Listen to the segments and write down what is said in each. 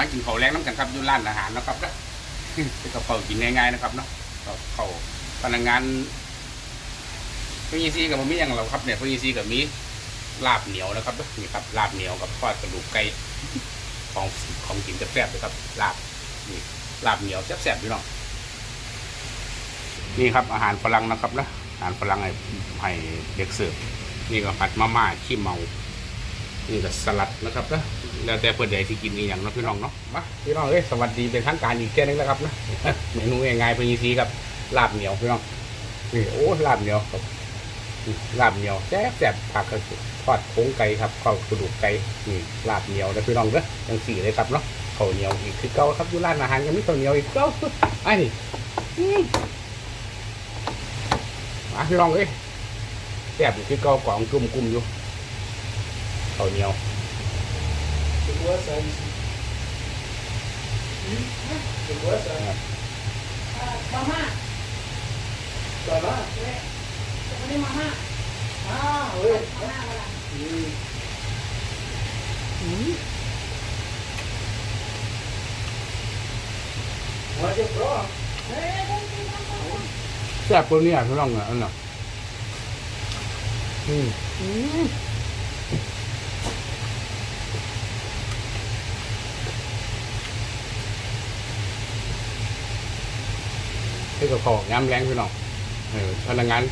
มากินข้าวแรงน้ำกันครับอยู่ร้านอาหารนะครับนะเป็นกระเพรากินง่ายๆนะครับเนาะก็เขาพนักงานพยีซีกับมีอย่างเราครับเนี่ยพยีซีกับมีลาบเหนียวนะครับนี่ครับลาบเหนียวกับทอดกระดูกไก่ของของกินแซ่บๆเลยครับลาบนี่ลาบเหนียวแซ่บๆพี่น้องนี่ครับอาหารฝรั่งนะครับนะอาหารฝรั่งให้ให้เด็กเสิร์ฟนี่ก็ผัดมาม่าขี้เมา นี่ก็สลัดนะครับนะแล้วแต่เพื่อนใดที่กินนี่อย่างเนาะพี่น้องเนาะมาพี่น้องเอ้ยสวัสดีเป็นทางการอีกแค่นึงแล้วครับนะเมนูง่ายๆเป็นยีซีครับลาบเหนียวพี่น้องนี่โอ้ลาบเหนียวครับลาบเหนียวแซ่บแซ่บผักกระสุทอดโค้งไก่ครับข้าวกระดูกไก่นี่ลาบเหนียวนะพี่น้องเด้อยังสี่เลยครับเนาะข้าวเหนียวอีกคือเก่าครับอยู่ร้านอาหารยังมีข้าวเหนียวอีกเก่าไอ้นี่มาพี่น้องเอ้ยแซ่บอยู่คือเก่ากล่องกลุ่มๆอยู่ ข้าวเหนียว C'est quoi ça ici C'est quoi ça มาม่า Ça va วันนี้มาม่า Ah oui มาม่าเวลา Mm. Moi je prends. เฮ้ยต้องกินต้องกินแซ่บตัวเนี้ยพี่น้องอะอันน่ะอืม ให้กับขอย้ำแรงพี่น้องเออพนักงาน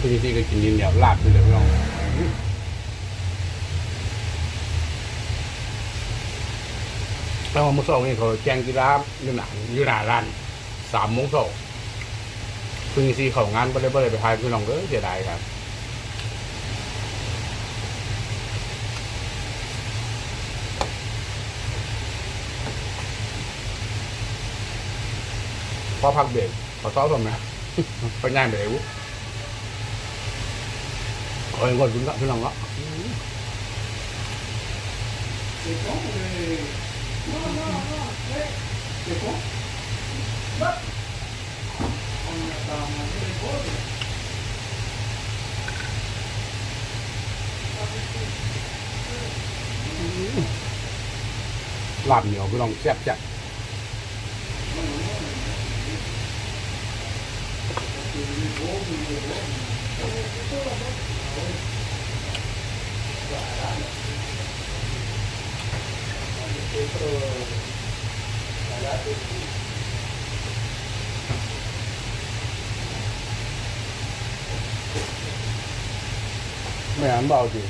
พี่ที่ก็กินดินเหนียวลาบไปเลยพี่น้องแล้วมื่อสองนี่เขาแจ้งกีฬาอยู่หนาอยู่หน้าร้านสามโมงสองพึ่งซีเขางานไปเลยไปเลยไปทายพี่น้องเออเสียดายครับ พอพักเบรกขอซ้อมผมนะไปย่างไปไหนวุโอ้ยงดคุณก็พี่น้องเนาะ C'est bon mais... โน่โน่โน่เฮ้ย C'est bon On n'a pas mangé les pauses. ลาบเหนียวพี่น้องแซ่บจั ดไม่อ่านเบาสิ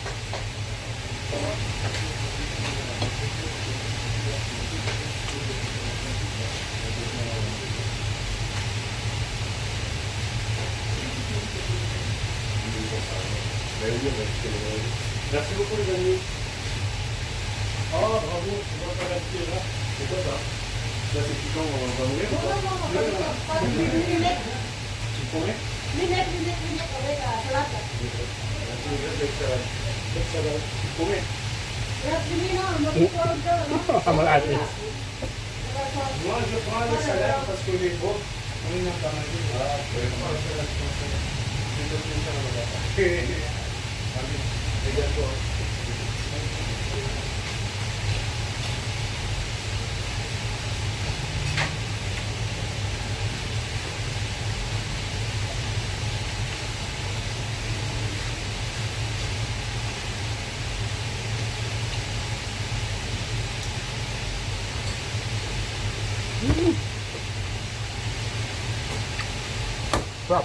Merci beaucoup les amis. Oh bravo, on va faire la petite là. C'est quoi ça Ça c'est piquant, on va mourir ou โน่ pas โน่โน่ตอนนี้มีเล็ก Tu promets มีเล็กมีเล็กมีเล็กเอาไว้กับสลัดกับ Merci, avec ça. Avec ça, là. Tu promets แล้วทีนี้เนาะมันก็ตัวเจอเนาะทำอะไรสิ Moi je prends le salade parce que les gros, on n'a pas mangé. Ah, je vais prendre le salade, je pense. C'est le plus Mm. Wow.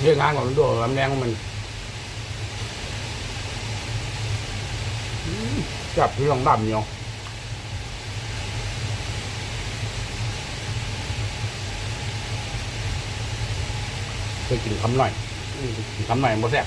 เรื่องงานของมันโดดลำแรงของมันจับพี่ลองดำเนียวเคยกินคำหน่อยกินคำหน่อยบ่แซ่บ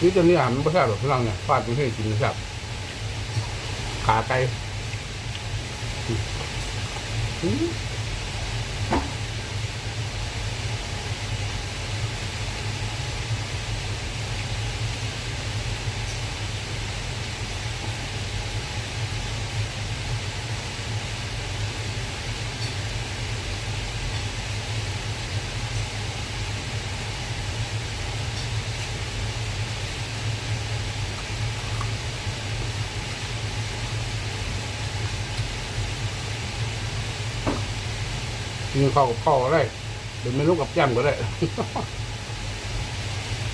นี่ตัวนี้อาหารมันบ่แซ่บหรอกพลังเนี่ยฟาดมันให้กินแซ่บขาไก่ กินข้าวกับข้าวก็ได้หรือไม่รู้กับแจ่มก็ได้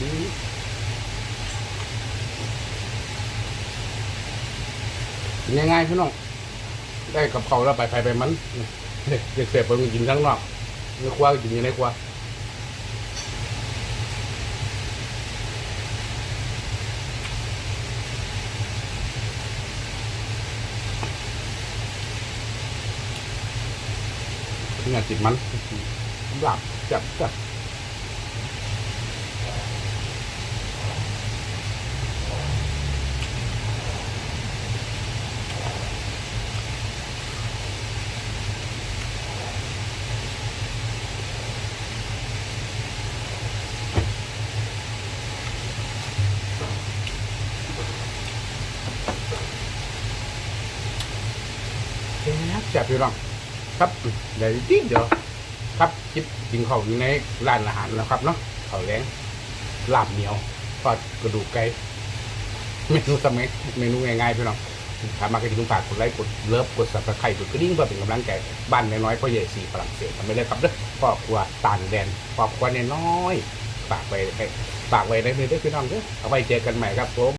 อืมง่ายๆพี่น้องได้กับเขาวแล้วไปไปไปมันเด็กเสพไปกินข้างนอกในครัวก็กินอยู่ในครัว เนี่ยติดมันหลับจับจับจับพี่น้อ ครับเดี๋ยวนิดเดียวครับคิดกินข้าวอยู่ในร้านอาหารนะครับเนาะข้าวแรงลาบเหนียวทอดกระดูกไก่เมนูสมัยเมนูง่ายๆพี่น้องถามมาก็ที่ฝากกดไลค์กดเลิฟกดสับสไครต์กดกระดิ่งเพื่อเป็นกำลังใจบ้านน้อยๆพ่อใหญ่สี่ฝรั่งเศสทำไม่ได้ครับเด้อพ่อครัวต่างแดนพ่อครัวน้อยฝากไปฝากไว้ในมือด้วยพี่น้องเด้อเอาไว้เจอกันใหม่ครับผม